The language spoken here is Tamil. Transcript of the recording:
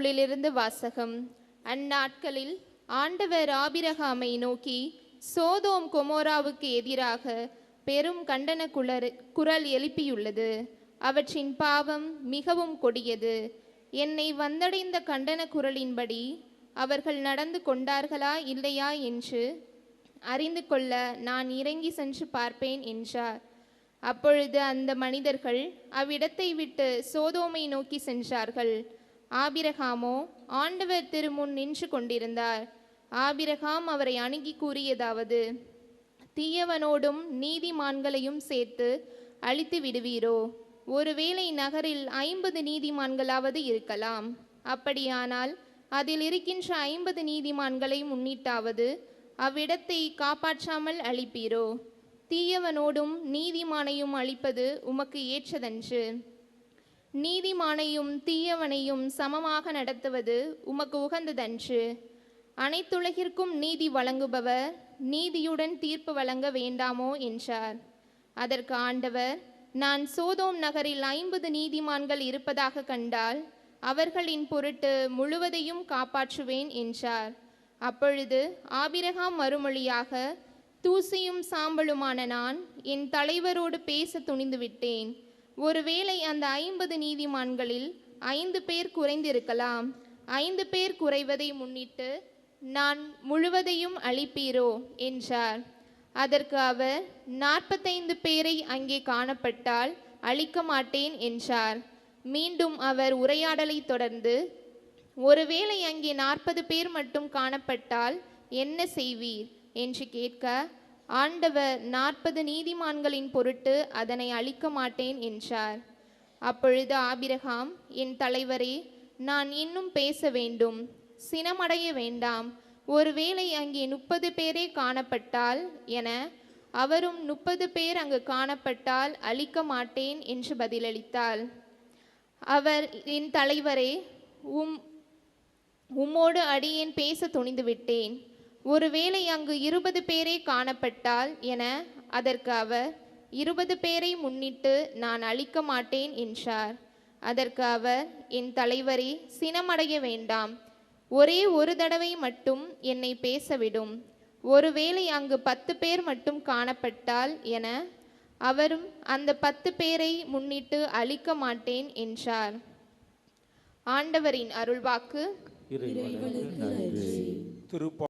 நூலிலிருந்து வாசகம். அந்நாட்களில் ஆண்டவர் ஆபிரகாமை நோக்கி சோதோம் கொமோராவுக்கு எதிராக பெரும் கண்டன குளர் குரல் எழுப்பியுள்ளது. அவற்றின் பாவம் மிகவும் கொடியது. என்னை வந்தடைந்த கண்டன குரலின்படி அவர்கள் நடந்து கொண்டார்களா இல்லையா என்று அறிந்து கொள்ள நான் இறங்கி சென்று பார்ப்பேன் என்றார். அப்பொழுது அந்த மனிதர்கள் அவ்விடத்தை விட்டு சோதோமை நோக்கி சென்றார்கள். ஆபிரகாமோ ஆண்டவர் திருமுன் நின்று கொண்டிருந்தார். ஆபிரகாம் அவரை அணுகி கூறியதாவது தீயவனோடும் நீதிமான்களையும் சேர்த்து அழித்து விடுவீரோ? ஒருவேளை நகரில் ஐம்பது நீதிமான்களாவது இருக்கலாம். அப்படியானால் அதில் இருக்கின்ற ஐம்பது நீதிமான்களை முன்னிட்டாவது அவ்விடத்தை காப்பாற்றாமல் அழிப்பீரோ? தீயவனோடும் நீதிமானையும் அழிப்பது உமக்கு ஏற்றதன்று. நீதிமானையும் தீயவனையும் சமமாக நடத்துவது உமக்கு உகந்ததன்று. அனைத்துலகிற்கும் நீதி வழங்குபவர் நீதியுடன் தீர்ப்பு வழங்க வேண்டாமோ என்றார். அதற்கு ஆண்டவர் நான் சோதோம் நகரில் ஐம்பது நீதிமான்கள் இருப்பதாக கண்டால் அவர்களின் பொருட்டு முழுவதையும் காப்பாற்றுவேன் என்றார். அப்பொழுது ஆபிரகாம் மறுமொழியாக தூசியும் சாம்பலுமான நான் என் தலைவரோடு பேச துணிந்து விட்டேன் ஒருவேளை அந்த ஐம்பது நீதிமான்களில் ஐந்து பேர் குறைந்திருக்கலாம். ஐந்து பேர் குறைவதை முன்னிட்டு நான் முழுவதையும் அழிப்பீரோ? என்றார். அதற்கு அவர் நாற்பத்தைந்து பேரை அங்கே காணப்பட்டால் அழிக்க மாட்டேன் என்றார். மீண்டும் அவர் உரையாடலை தொடர்ந்து ஒருவேளை அங்கே நாற்பது பேர் மட்டும் காணப்பட்டால் என்ன செய்வீர்? என்று கேட்க ஆண்டவர் நாற்பது நீதிமான்களின் பொருட்டு அதனை அழிக்க மாட்டேன் என்றார். அப்பொழுது ஆபிரகாம் என் தலைவரே நான் இன்னும் பேச வேண்டும். சினமடைய வேண்டாம். ஒருவேளை அங்கே முப்பது பேரே காணப்பட்டால் என அவரும் முப்பது பேர் அங்கு காணப்பட்டால் அழிக்க மாட்டேன் என்று பதிலளித்தாள். அவர் என் தலைவரே உம் உம்மோடு அடியேன் பேச துணிந்து விட்டேன் ஒருவேளை அங்கு இருபது பேரே காணப்பட்டால் என அதற்கு அவர் இருபது பேரை முன்னிட்டு நான் அழிக்க மாட்டேன் என்றார். அதற்கு அவர் என் தலைவரே சினமடைய வேண்டாம். ஒரே ஒரு தடவை மட்டும் என்னை பேசவிடும். ஒருவேளை அங்கு பத்து பேர் மட்டும் காணப்பட்டால் என அவரும் அந்த பத்து பேரை முன்னிட்டு அழிக்க மாட்டேன் என்றார். ஆண்டவரின் அருள்வாக்கு. திருப்ப